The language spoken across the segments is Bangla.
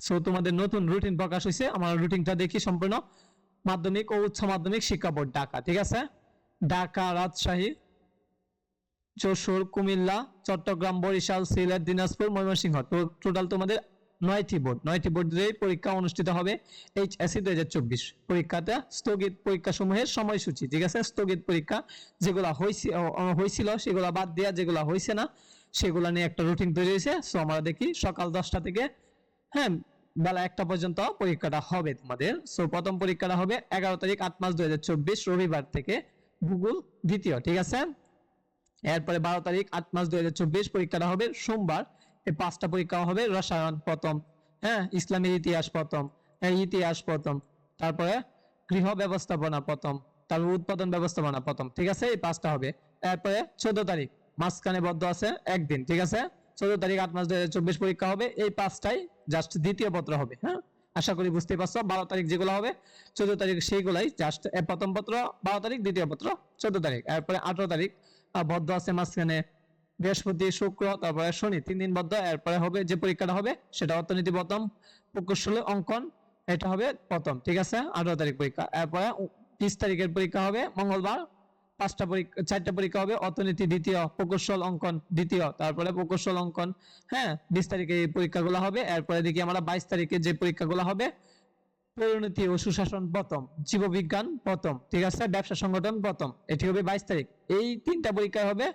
সো তোমাদের নতুন রুটিন প্রকাশ হয়েছে আমার রুটিনটা দেখি সম্পূর্ণ। মাধ্যমিক ও উচ্চ মাধ্যমিক শিক্ষা বোর্ড, ঢাকা, ঠিক আছে? ঢাকা, রাজশাহী, যশোর, কুমিল্লা, চট্টগ্রাম, বরিশাল, সিলেট, দিনাজপুর, ময়মনসিংহ। তো টোটাল তোমাদের নয়টি বোর্ড। নয়টি বোর্ডের পরীক্ষা অনুষ্ঠিত হবে এইচএসসি দুই হাজার চব্বিশ। পরীক্ষাতে স্থগিত পরীক্ষা সমূহের সময়সূচি, ঠিক আছে? স্থগিত পরীক্ষা যেগুলো হয়েছে হয়েছিল সেগুলো বাদ দেওয়া যেগুলো হয়েছে না, সেগুলো নিয়ে একটা রুটিন তৈরি হয়েছে সো আমরা দেখি সকাল দশটা থেকে হ্যাঁ বেলা একটা পর্যন্ত পরীক্ষাটা হবে তোমাদের। সো প্রথম পরীক্ষাটা হবে এগারো তারিখ আট মাস দুই হাজার চব্বিশ রবিবার থেকে ভূগোল দ্বিতীয় ঠিক আছে? এরপরে বারো তারিখ আট মাস দুই হাজার চব্বিশ পরীক্ষাটা হবে সোমবার। এই পাঁচটা পরীক্ষা হবে রসায়ন প্রথম হ্যাঁ ইসলামের ইতিহাস প্রথম হ্যাঁ, ইতিহাস প্রথম তারপরে গৃহ ব্যবস্থাপনা প্রথম তারপর উৎপাদন ব্যবস্থাপনা প্রথম ঠিক আছে? এই পাঁচটা হবে। এরপরে চোদ্দ তারিখ মাঝখানে বদ্ধ আছে একদিন ঠিক আছে? চোদ্দ তারিখ আট মাস দুই হাজার চব্বিশ পরীক্ষা হবে এই পাঁচটাই জাস্ট দ্বিতীয় পত্র হবে হ্যাঁ? আশা করি বুঝতে পারছ, বারো তারিখ যেগুলো হবে, চোদ্দ তারিখ সেইগুলাই জাস্ট প্রথম পত্র, বারো তারিখ দ্বিতীয় পত্র, চোদ্দ তারিখ। এরপরে আঠারো তারিখ বদ্ধ আছে মাঝখানে বৃহস্পতি, শুক্র, তারপরে শনি, তিন দিন বদ্ধ, এরপরে হবে যে পরীক্ষাটা হবে, সেটা অর্থনীতি প্রথম, প্রকৌশল, অঙ্কন, এটা হবে প্রথম, ঠিক আছে? আঠারো তারিখ পরীক্ষা। এরপরে বিশ তারিখের পরীক্ষা হবে, মঙ্গলবার পাঁচটা পরীক্ষা, চারটা পরীক্ষা হবে, অর্থনীতি দ্বিতীয়, প্রকৌশল অঙ্কন দ্বিতীয়, তারপরে প্রকৌশল অঙ্কন হ্যাঁ বিশ তারিখে এই পরীক্ষাগুলো হবে, এরপরে দেখি আমরা বাইশ তারিখে যে পরীক্ষাগুলো হবে, পরিণতি ও সুশাসন প্রথম, জীববিজ্ঞান প্রথম, ঠিক আছে, ব্যবসা সংগঠন প্রথম, এটি হবে বাইশ তারিখ, এই তিনটা পরীক্ষা হবে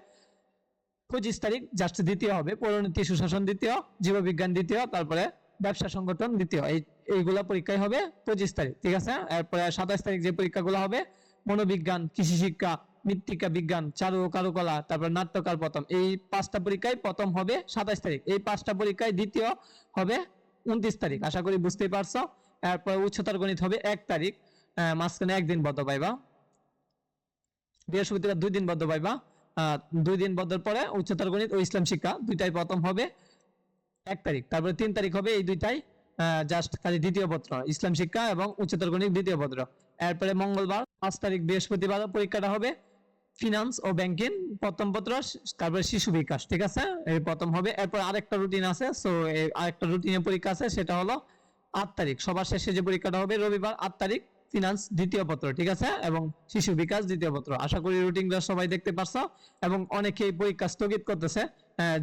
পঁচিশ তারিখ জাস্ট দ্বিতীয় হবে, পরিণতি, সুশাসন দ্বিতীয়, জীববিজ্ঞান দ্বিতীয়, তারপরে ব্যবসা সংগঠন দ্বিতীয়, এই, এইগুলা পরীক্ষায় হবে পঁচিশ তারিখ, ঠিক আছে, এরপরে সাতাশ তারিখ যে পরীক্ষাগুলো হবে, মনোবিজ্ঞান, কৃষি শিক্ষা মৃত্তিকা বিজ্ঞান, চারু ও কারুকলা, তারপর নাট্যকার প্রথম। এই পাঁচটা পরীক্ষায় প্রথম হবে সাতাশ তারিখ। এই পাঁচটা পরীক্ষায় দ্বিতীয় হবে উনত্রিশ তারিখ। আশা করি বুঝতেই পারছ। এরপর উচ্চতর গণিত হবে এক তারিখ। মাঝখানে একদিন বদ্ধ পাইবা। বৃহস্পতিবার দুই দিন বদ্ধ পাইবা। দুই দিন বদ্ধর পরে উচ্চতর গণিত ও ইসলাম শিক্ষা দুইটাই প্রথম হবে এক তারিখ। তারপরে তিন তারিখ হবে এই দুইটাই জাস্ট খালি দ্বিতীয় পত্র, ইসলাম শিক্ষা এবং উচ্চতর গণিত দ্বিতীয় পত্র। এরপরে মঙ্গলবার পাঁচ তারিখ বৃহস্পতিবার পরীক্ষাটা হবে। ফিনান্স ও ব্যাংকিং প্রথম পত্র, তারপরে শিশু বিকাশ, ঠিক আছে? এই প্রথম হবে, এরপর আরেকটা রুটিন আছে সো আরেকটা রুটিনের পরীক্ষা আছে, সেটা হলো আট তারিখ, সবার শেষে যে পরীক্ষাটা হবে রবিবার আট তারিখ ফিনান্স দ্বিতীয় পত্র, ঠিক আছে? এবং শিশু বিকাশ দ্বিতীয় পত্র, আশা করি রুটিনটা সবাই দেখতে পারছ, এবং অনেকেই পরীক্ষা স্থগিত করতেছে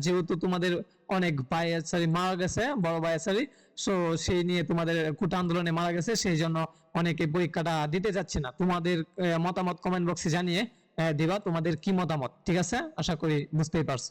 যেহেতু তোমাদের অনেক ভাই সরি মারা গেছে, বড় ভাই সরি সো সেই নিয়ে তোমাদের কুটা আন্দোলনে মারা গেছে, সেই জন্য অনেকে পরীক্ষাটা দিতে যাচ্ছে না। তোমাদের মতামত কমেন্ট বক্সে জানিয়ে দিবা তোমাদের কি মতামত? ঠিক আছে? আশা করি বুঝতেই পারছ।